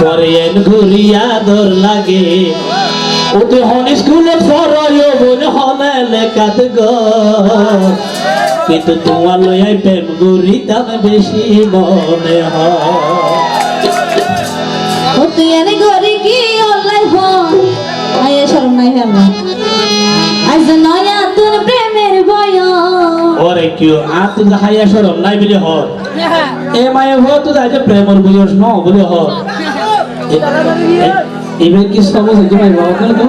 পরে এন ঘুরিয়া দর লাগে। ও তুই হন স্কুলে পড়ায় বোন হলে লেখাত গো। কিন্তু তোমার লয়াই প্রেম ঘুরিতাম বেশি মনে হয়। তুই এনে গরি কি অলাই হন? আয় শরম নাই হে আমার আজ নয়া তুন প্রেমের বয় ওরে কিউ আ তুই হাইয়া সরম নাই বলে হ এ মায়ে হ তুই আজ প্রেমর বুঝস ন বলে হ এবার কি সমস্যা তোমার বাবা কেন তো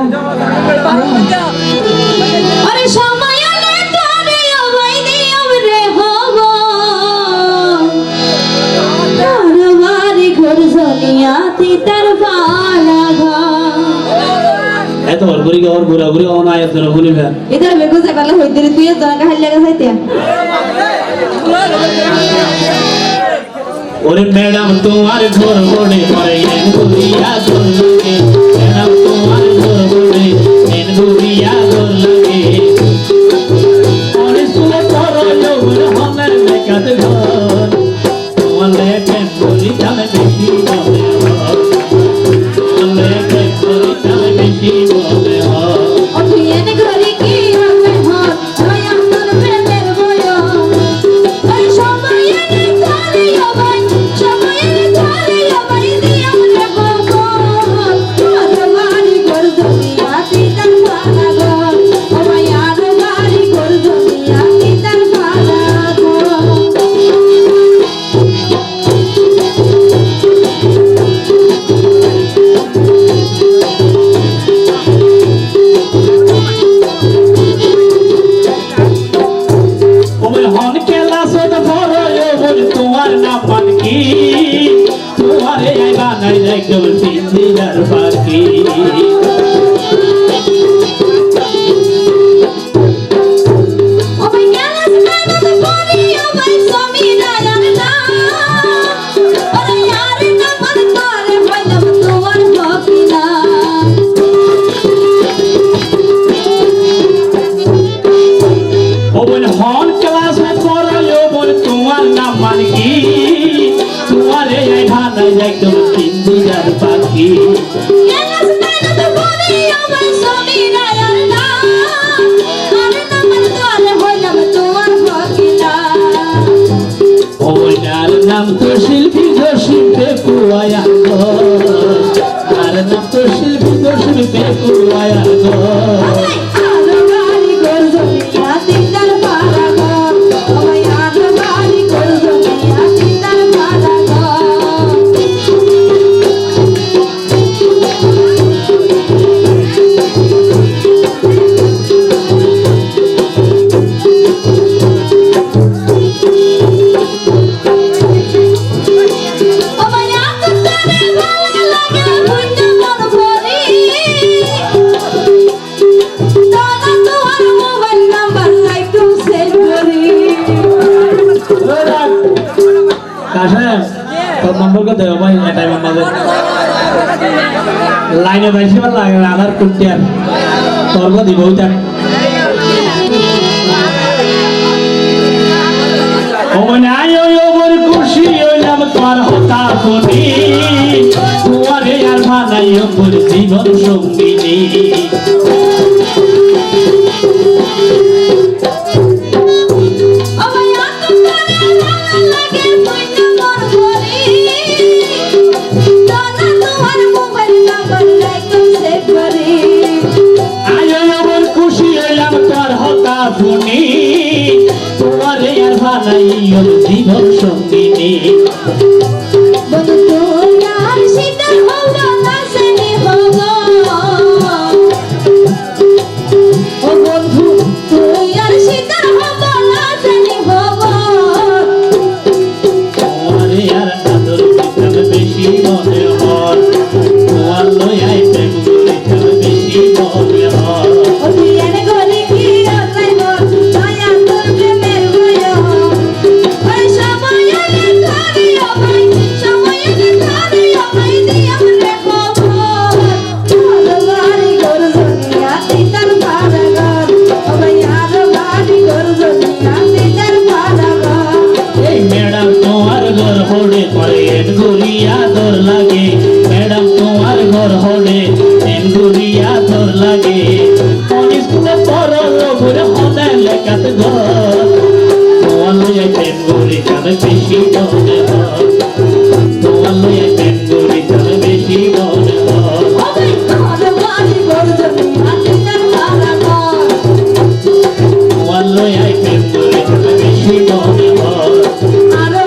এত ওর ঘুরি ওর ঘুরা ঘুরি অনায়াস জন ঘুরি ভ্যান। ইধার বেগু জাগালে হইতে তুই জনকা হাল লাগা যাইতে ওরে ম্যাডাম, তোমার ঘর বড়ে পরে ঘুরিয়া দর লাগে। ম্যাডাম, তোমার ঘর এন ঘুরিয়া দর লাগে। ওরে সুলে ঘর। তোমার লেখেন বলি তামে বেশি নাম মান কি তোমারে আইবা নাই একদম সিন্দিরার পাখি মন করে হইলাম তোমার হকিনা ওনার নাম তো শিল্পী শিল্পে কুয়ায়া আর নাম তো শিল্পী শিল্পে কুয়ায়া নম্বর কত ভাই, এটা মাঝে লাইনে বেশি ভালো লাগে আধার করতে আর তোর কো দিব, ওইটা। খুশি হইলাম তোর হতা শুনি তোমারে আর মানাই জীবন সঙ্গিনী। জীবন সঙ্গিনী। তোমার লইয়া প্রেম করি তাহলে বেশি মনে তোমার লইয়া প্রেম করি তাহলে বেশি মনে তোমার লইয়া প্রেম বেশি মনে আরও